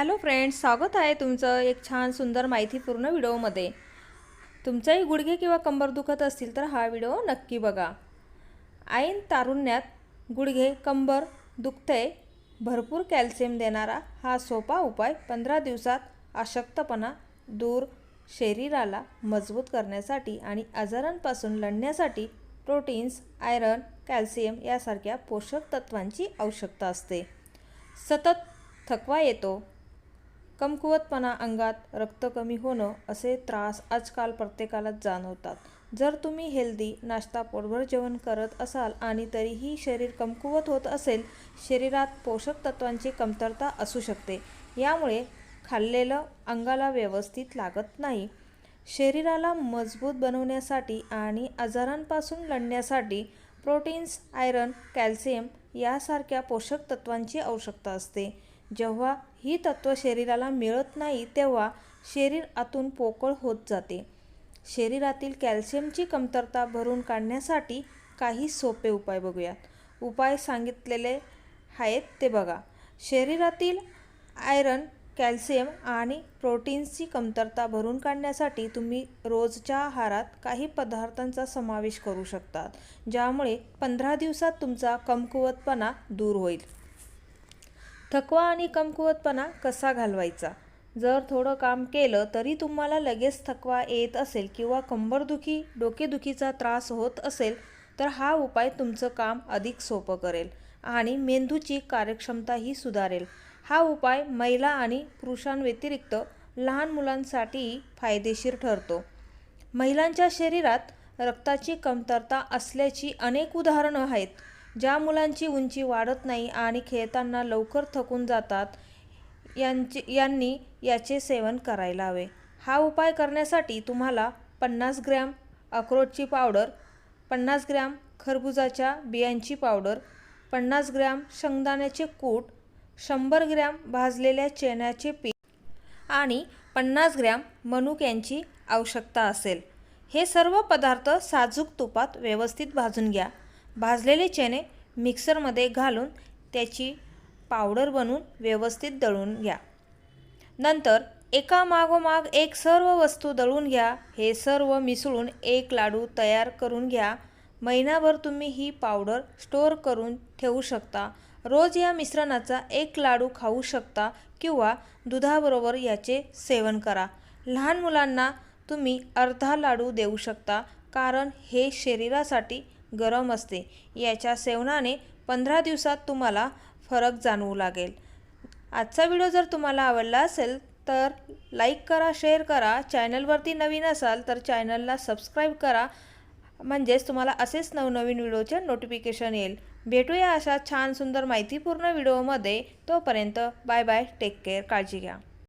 Hello friends स्वागत आहे तुमचं एक छान सुंदर माहितीपूर्ण व्हिडिओमध्ये. तुमचाही गुडघे किंवा कंबर दुखत असतील तर हा व्हिडिओ नक्की बघा. ऐन तारुण्यात गुडघे कंबर दुखते भरपूर कॅल्शियम देणारा हा सोपा उपाय पंधरा दिवसात अशक्तपणा दूर शरीराला मजबूत करण्यासाठी आणि आजारांपासून लढण्यासाठी प्रोटीन्स आयरन कॅल्शियम यासारख्या पोषक तत्वांची आवश्यकता असते. सतत थकवा येतो कमकुवतपणा अंगात रक्त कमी होणं असे त्रास आजकाल प्रत्येकालाच जाणवतात. जर तुम्ही हेल्दी नाश्ता पोटभर जेवण करत असाल आणि तरीही शरीर कमकुवत होत असेल शरीरात पोषक तत्वांची कमतरता असू शकते. यामुळे खाल्लेलं अंगाला व्यवस्थित लागत नाही. शरीराला मजबूत बनवण्यासाठी आणि आजारांपासून लढण्यासाठी प्रोटीन्स आयरन कॅल्शियम यासारख्या पोषक तत्वांची आवश्यकता असते. जेव्हा ही तत्त्व शरीराला मिळत नाही तेव्हा शरीर आतून पोकळ होत जाते. शरीरातील कॅल्शियमची कमतरता भरून काढण्यासाठी काही सोपे उपाय बघूयात. उपाय सांगितलेले आहेत ते बघा. शरीरातील आयरन कॅल्शियम आणि प्रोटीन्सची कमतरता भरून काढण्यासाठी तुम्ही रोजच्या आहारात काही पदार्थांचा समावेश करू शकतात ज्यामुळे पंधरा दिवसात तुमचा कमकुवतपणा दूर होईल. थकवा आणि कमकुवतपणा कसा घालवायचा? जर थोडं काम केलं तरी तुम्हाला लगेच थकवा येत असेल किंवा कंबरदुखी डोकेदुखीचा त्रास होत असेल तर हा उपाय तुमचं काम अधिक सोपं करेल आणि मेंदूची कार्यक्षमताही सुधारेल. हा उपाय महिला आणि पुरुषांव्यतिरिक्त लहान मुलांसाठीही फायदेशीर ठरतो. महिलांच्या शरीरात रक्ताची कमतरता असल्याची अनेक उदाहरणं आहेत. ज्या मुलांची उंची वाढत नाही आणि खेळताना लवकर थकून जातात यांची यांनी याचे सेवन करायला हवे. हा उपाय करण्यासाठी तुम्हाला पन्नास ग्रॅम अक्रोटची पावडर पन्नास ग्रॅम खरबुजाच्या बियांची पावडर पन्नास ग्रॅम शेंगदाण्याचे कूट शंभर ग्रॅम भाजलेल्या चेण्याचे पीठ आणि पन्नास ग्रॅम मनुक यांची आवश्यकता असेल. हे सर्व पदार्थ साजूक तुपात व्यवस्थित भाजून घ्या. भाजलेले चणे मिक्सरमध्ये घालून त्याची पावडर बनवून व्यवस्थित दळून घ्या. नंतर एका मागोमाग एक सर्व वस्तू दळून घ्या. हे सर्व मिसळून एक लाडू तयार करून घ्या. महिनाभर तुम्ही ही पावडर स्टोअर करून ठेवू शकता. रोज या मिश्रणाचा एक लाडू खाऊ शकता किंवा दुधाबरोबर याचे सेवन करा. लहान मुलांना तुम्ही अर्धा लाडू देऊ शकता कारण हे शरीरासाठी गरम असते. याच्या सेवनाने पंधरा दिवसात तुम्हाला फरक जाणवू लागेल. आजचा व्हिडिओ जर तुम्हाला आवडला असेल तर लाईक करा शेअर करा. चॅनलवरती नवीन असाल तर चॅनलला सबस्क्राईब करा. म्हणजेच तुम्हाला असेच नवनवीन व्हिडिओचे नोटिफिकेशन येईल. भेटूया अशा छान सुंदर माहितीपूर्ण व्हिडिओमध्ये. तोपर्यंत बाय बाय टेक केअर काळजी घ्या.